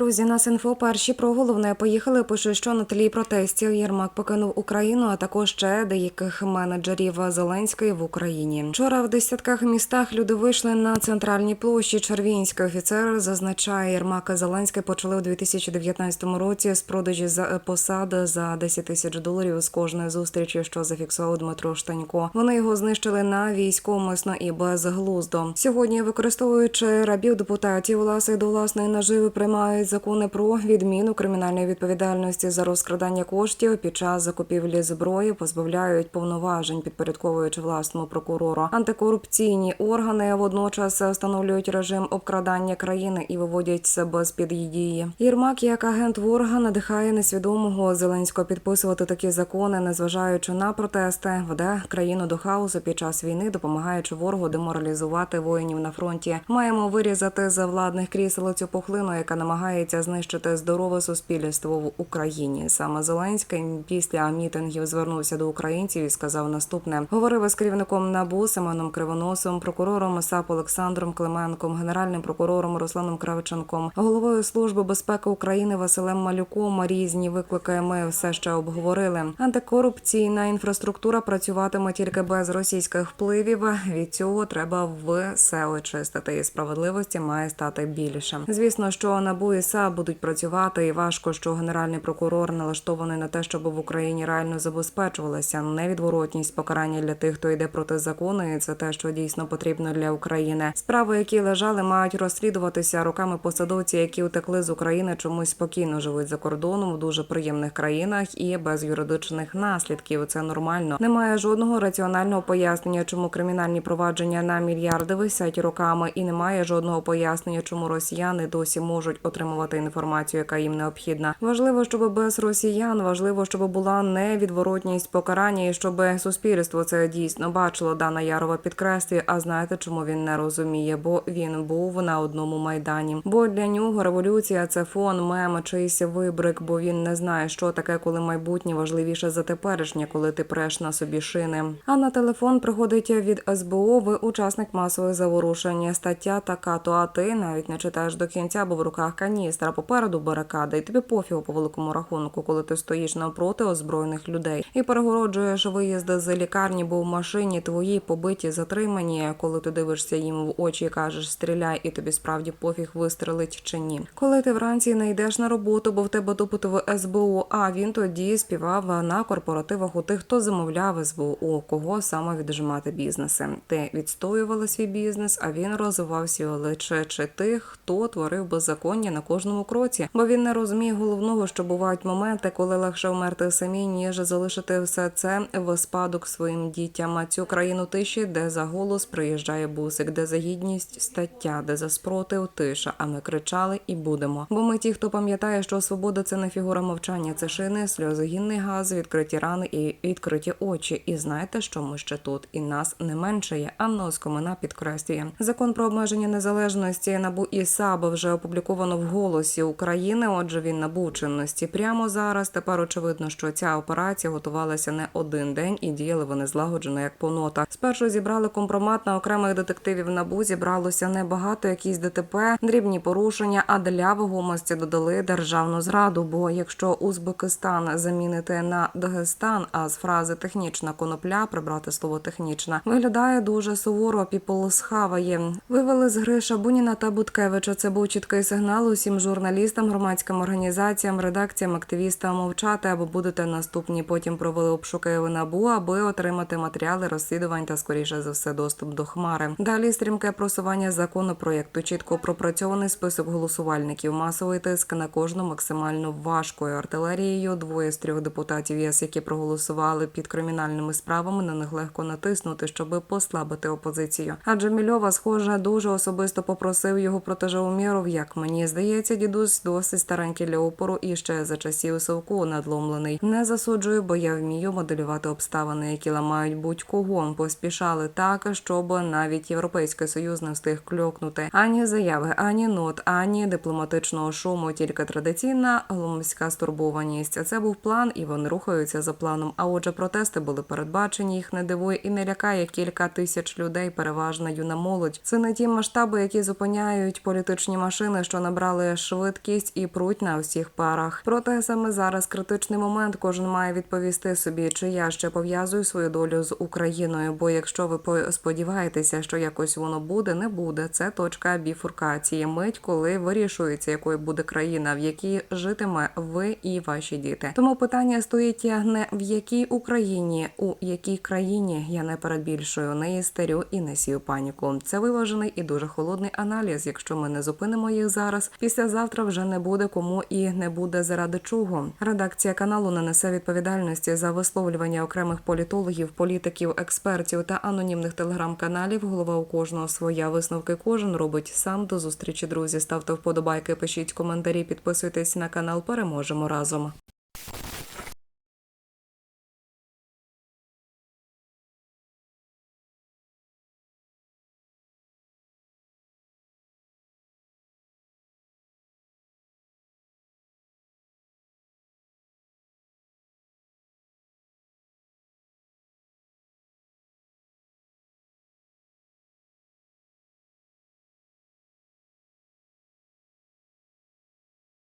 Друзі, нас інфо перші про головне поїхали. Пише, що на тлі протестів Єрмак покинув Україну, а також ще деяких менеджерів Зеленської в Україні. Вчора в десятках містах люди вийшли на центральній площі. Червінський офіцер зазначає, Єрмак і Зеленський почали у 2019 році з продажі за посад за 10 тисяч доларів з кожної зустрічі, що зафіксував Дмитро Штанько. Вони його знищили на військовомисно і безглуздо. Сьогодні, використовуючи рабів депутатів, власне до власної наживи приймають закони про відміну кримінальної відповідальності за розкрадання коштів під час закупівлі зброї, позбавляють повноважень, підпорядковуючи власному прокурору. Антикорупційні органи водночас встановлюють режим обкрадання країни і виводять себе з під її дії. Єрмак, як агент ворога, надихає несвідомого Зеленського підписувати такі закони, незважаючи на протести, веде країну до хаосу під час війни, допомагаючи ворогу деморалізувати воїнів на фронті. Маємо вирізати за владних крісел цю пухлину, яка намагається знищити здорове суспільство в Україні. Саме Зеленський після мітингів звернувся до українців і сказав наступне: говорив із керівником НАБУ Семеном Кривоносом, прокурором САП Олександром Клименком, генеральним прокурором Русланом Кравченком, головою служби безпеки України Василем Малюком. Різні виклики ми все ще обговорили. Антикорупційна інфраструктура працюватиме тільки без російських впливів. Від цього треба все очистити. І справедливості має стати більше. Звісно, що НАБУ і САП будуть працювати, і важко, що генеральний прокурор налаштований на те, щоб в Україні реально забезпечувалася невідворотність покарання для тих, хто йде проти закону. І це те, що дійсно потрібно для України. Справи, які лежали, мають розслідуватися руками посадовці, які утекли з України, чомусь спокійно живуть за кордоном в дуже приємних країнах і без юридичних наслідків. Це нормально. Немає жодного раціонального пояснення, чому кримінальні провадження на мільярди висять роками, і немає жодного пояснення, чому росіяни досі можуть отримувати інформацію, яка їм необхідна. Важливо, щоб без росіян важливо, щоб була невідворотність покарання, і щоб суспільство це дійсно бачило. Дана Ярова підкреслює. А знаєте, чому він не розуміє? Бо він був на одному майдані. Бо для нього революція це фон, мем, чийсь вибрик, бо він не знає, що таке, коли майбутнє важливіше за теперішнє, коли ти преш на собі шини. А на телефон приходить від СБУ. Ви учасник масових заворушень. Стаття така, то а ти навіть не читаєш до кінця, бо в руках каністра, попереду барикада, і тобі пофігу по великому рахунку, коли ти стоїш навпроти озброєних людей і перегороджуєш виїзди з лікарні, бо в машині твої побиті, затримані. Коли ти дивишся їм в очі і кажеш стріляй, і тобі справді пофіг вистрелить чи ні. Коли ти вранці не йдеш на роботу, бо в тебе допит в СБУ, а він тоді співав на корпоративах у тих, хто замовляв СБУ, кого саме віджимати бізнеси. Ти відстоювала свій бізнес, а він розвивався лише чи тих, хто творив беззаконня на кожному кроці, бо він не розуміє головного, що бувають моменти, коли легше вмерти самі, ніж залишити все це в спадок своїм дітям. А цю країну тиші, де за голос приїжджає бусик, де за гідність стаття, де за спротив тиша. А ми кричали і будемо. Бо ми ті, хто пам'ятає, що свобода це не фігура мовчання, це шини, сльозогінний газ, відкриті рани і відкриті очі. І знаєте, що ми ще тут? І нас не меншає. Анна Оскомина підкреслює закон про обмеження незалежності набу і САБ вже опубліковано в голосі України. Отже, він набув чинності прямо зараз. Тепер очевидно, що ця операція готувалася не один день і діяли вони злагоджено як по нотах. Спершу зібрали компромат на окремих детективів набу. Зібралося небагато, якісь ДТП, дрібні порушення. А для вагомості додали державну зраду. Бо якщо Узбекистан замінити на Дагестан, а з фрази технічна конопля прибрати слово технічна, виглядає дуже суворо. Піпол схаває. Вивели з гри Шабуніна та Буткевича. Це був чіткий сигнал усім журналістам, громадським організаціям, редакціям, активістам мовчати або будете наступні. Потім провели обшуки в набу, аби отримати матеріали розслідувань та скоріше за все доступ до хмари. Далі стрімке просування законопроєкту, чітко пропрацьований список голосувальників, масовий тиск на кожну максимально важкою артилерією. Двоє з трьох депутатів ЄС, які проголосували під кримінальними справами, на них легко натиснути, щоб послабити опозицію. Адже Мільова, схоже, дуже особисто попросив його про Жауміров, як мені здається, дідусь досить старенький для опору і ще за часів совку надломлений. Не засуджую, бо я вмію моделювати обставини, які ламають будь-кого. Поспішали так, щоб навіть європейський союз не встиг кльокнути ані заяви, ані нот, ані дипломатичного шуму, тільки традиційна глумська стурбованість. Це був план, і вони рухаються за планом. А отже, протести були передбачені. Їх не дивує і не лякає кілька тисяч людей, переважна юна молодь. Це не ті масштаби, які зупиняють політичні машини, що набрали набрали швидкість і пруть на всіх парах. Проте саме зараз критичний момент. Кожен має відповісти собі, чи я ще пов'язую свою долю з Україною. Бо якщо ви по- сподіваєтеся, що якось воно буде, не буде. Це точка біфуркації. Мить, коли вирішується, якою буде країна, в якій житиме ви і ваші діти. Тому питання стоїть не в якій Україні, у якій країні я не перебільшую, не істерю і не сію паніку. Це виважений і дуже холодний аналіз. Якщо ми не зупинимо їх зараз, післязавтра вже не буде кому і не буде заради чого. Редакція каналу не несе відповідальності за висловлювання окремих політологів, політиків, експертів та анонімних телеграм-каналів. Голова у кожного своя висновки кожен робить сам. До зустрічі, друзі. Ставте вподобайки, пишіть коментарі, підписуйтесь на канал. Переможемо разом.